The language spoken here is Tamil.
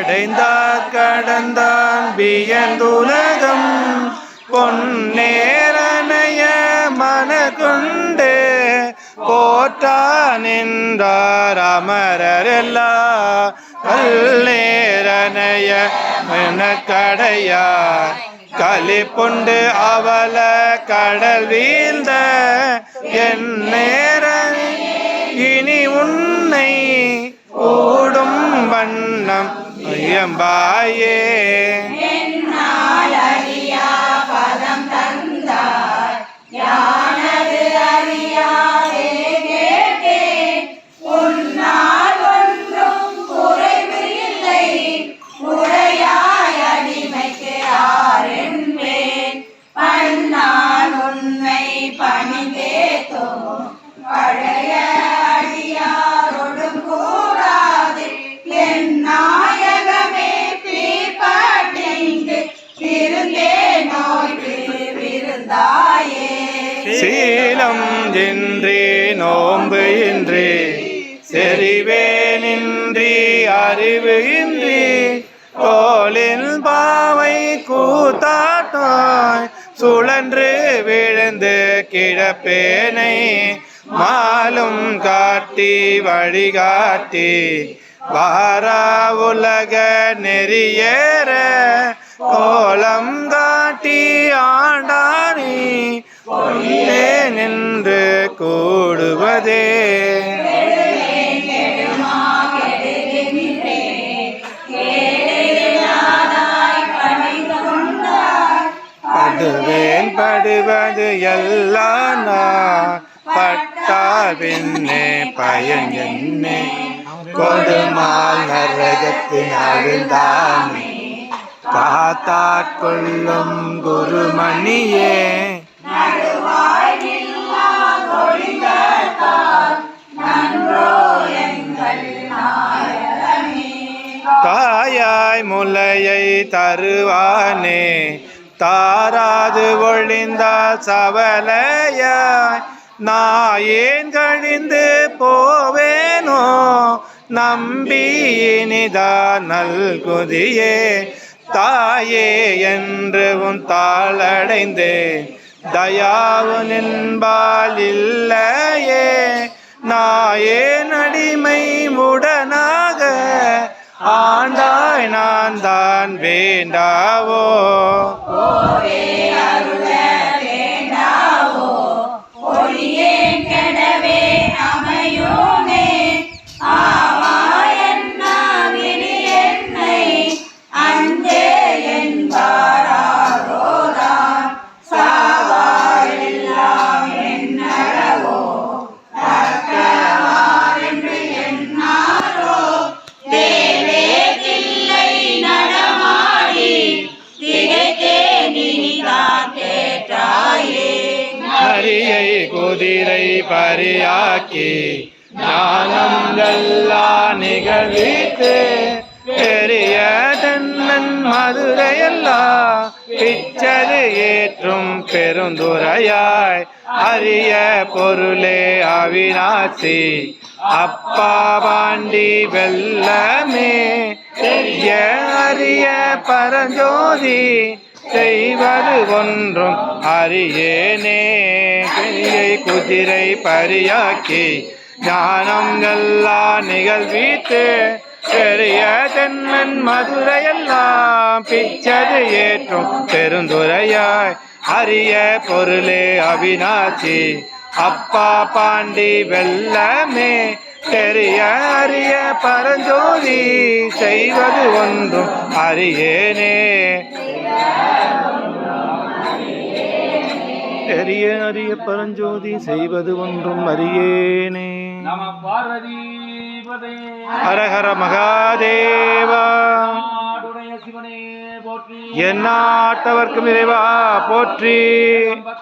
அடைந்தார் கடந்தான் வியந்துலகம். பொன்னேரனைய மனகுண்டு போற்றா நின்றார் அமரரெல்லா. கல்லேரனைய கடையார் களிப்புண்டு அவல கடல் வீழ்ந்த என் நேர இனி உன்னை ஓ வண்ணம் செறிவேனின்றி அறிவு இன்றி தோளில் பாவை கூத்தாட்டாய் சுழன்று விழுந்து கிடப்பேனை மாலும் காட்டி வழிகாட்டி வாரா உலக நெறியேற கோலம் காட்டி ஆண்டானி நின்று கூடுவதே. படுவேன் படுவது எல்லாம் நான் பட்டால் பயன் என்னே? கொடுமால் நரகத்தின் அழுந்தானே காத்தாட்கொள்ளும் குருமணியே. காயாய் முலையை தருவானே? தாராது ஒழிந்த சவலையாய் நாயேன் கழிந்து போவேனோ? நம்பி இனிதா நல்குதியே. தாயே என்று உன் தாளடைந்தேன் தயாவு நின்பால் இல்லையே. நாயே நடிமை வேண்டாவோ? குதிரை பரியாக்கி ஞானம் எல்லா நிகழ்வித்து பெரிய தன்னன் மதுரையல்லா பிச்சது ஏற்றும் பெருந்துரையாய் அரிய பொருளே அவிநாசி அப்பா பாண்டி வெள்ளமே பெரிய அரிய பரஞ்சோதி செய்வது ஒன்றும் அறியேனே. கையை குதிரை பரியாக்கி ஞானம் எல்லா நிகழ்வித்து பெரிய தென்மன் மதுரையெல்லாம் பிச்சது ஏற்றும் பெருந்துரையாய் அரிய பொருளே அவிநாசி அப்பா பாண்டி வெள்ளமே பெரிய அரிய பரஞ்சோதி செய்வது ஒன்றும் அறியேனே. பெரிய அரிய பரஞ்சோதி செய்வது ஒன்றும் அறியேனே. நம பார்வதி பதே ஹரஹர மகாதேவா. போற்றி. எந்நாட்டவர்க்கும் இறைவா போற்றி.